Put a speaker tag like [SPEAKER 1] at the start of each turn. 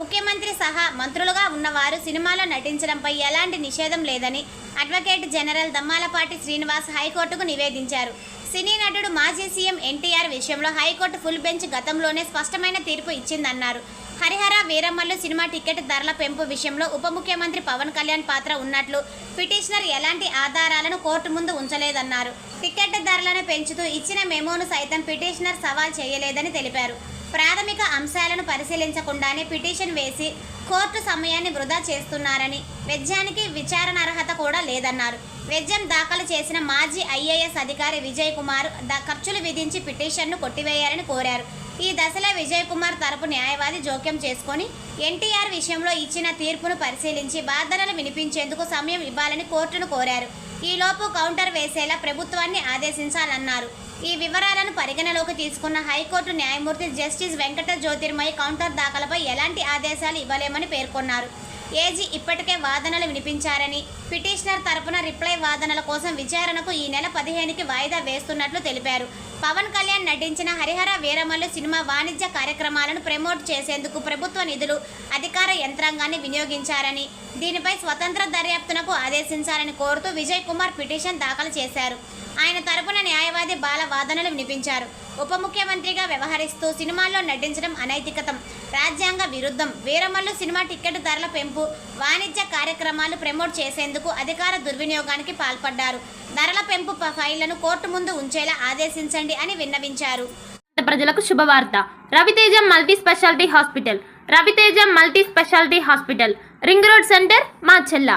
[SPEAKER 1] ముఖ్యమంత్రి సహా మంత్రులుగా ఉన్నవారు సినిమాలో నటించడంపై ఎలాంటి నిషేధం లేదని అడ్వకేట్ జనరల్ దమ్మాలపాటి శ్రీనివాస్ హైకోర్టుకు నివేదించారు. సినీ నటుడు మాజీ సీఎం ఎన్టీఆర్ విషయంలో హైకోర్టు ఫుల్ బెంచ్ గతంలోనే స్పష్టమైన తీర్పు ఇచ్చిందన్నారు. హరిహర వీరమ్మల్లు సినిమా టికెట్ ధరల పెంపు విషయంలో ఉప ముఖ్యమంత్రి పవన్ కళ్యాణ్ పాత్ర ఉన్నట్లు పిటిషనర్ ఎలాంటి ఆధారాలను కోర్టు ముందు ఉంచలేదన్నారు. టికెట్ ధరలను పెంచుతూ ఇచ్చిన మెమోను సైతం పిటిషనర్ సవాల్ చేయలేదని తెలిపారు. ప్రాథమిక అంశాలను పరిశీలించకుండానే పిటిషన్ వేసి కోర్టు సమయాన్ని వృధా చేస్తున్నారని వెజ్జానికి విచారణ అర్హత కూడా లేదన్నారు. వెజ్జం దాఖలు చేసిన మాజీ ఐఏఎస్ అధికారి విజయ్ కుమార్ ద- ఖర్చులు విధించి పిటిషన్ను కొట్టివేయాలని కోరారు. ఈ దశలో విజయ్ కుమార్ తరపు న్యాయవాది జోక్యం చేసుకొని ఎన్టీఆర్ విషయంలో ఇచ్చిన తీర్పును పరిశీలించి వాదనలు వినిపించేందుకు సమయం ఇవ్వాలని కోర్టును కోరారు. ఈలోపు కౌంటర్ వేసేలా ప్రభుత్వాన్ని ఆదేశించాలన్నారు. ఈ వివరాలను పరిగణలోకి తీసుకున్న హైకోర్టు న్యాయమూర్తి జస్టిస్ వెంకట జ్యోతిర్మయ కౌంటర్ దాఖలపై ఎలాంటి ఆదేశాలు ఇవ్వలేమని పేర్కొన్నారు. ఏజీ ఇప్పటికే వాదనలు వినిపించారని పిటిషనర్ తరపున రిప్లై వాదనల కోసం విచారణకు ఈ నెల పదిహేనుకి వాయిదా వేస్తున్నట్లు తెలిపారు. పవన్ కళ్యాణ్ నటించిన హరిహర వీరమల్లు సినిమా వాణిజ్య కార్యక్రమాలను ప్రమోట్ చేసేందుకు ప్రభుత్వ నిధులు అధికార యంత్రాంగాన్ని వినియోగించారని దీనిపై స్వతంత్ర దర్యాప్తునకు ఆదేశించాలని కోరుతూ విజయ్ కుమార్ పిటిషన్ దాఖలు చేశారు. ఆయన తరపున న్యాయవాది బాల వాదనలు వినిపించారు. ఉప ముఖ్యమంత్రిగా వ్యవహరిస్తూ సినిమాల్లో నటించడం అనైతికతం. రాజ్యాంగ విరుద్ధం. వీరమల్లు సినిమా టికెట్ ధరల పెంపు వాణిజ్య కార్యక్రమాలు ప్రమోట్ చేసేందుకు అధికార దుర్వినియోగానికి పాల్పడ్డారు. ధరల పెంపు ఫైళ్ళను కోర్టు ముందు ఉంచేలా ఆదేశించండి అని విన్నవించారు.
[SPEAKER 2] ప్రజలకు శుభవార్త. Raviteja multi speciality hospital. Raviteja multi speciality hospital. Ring road centre మా చెల్లా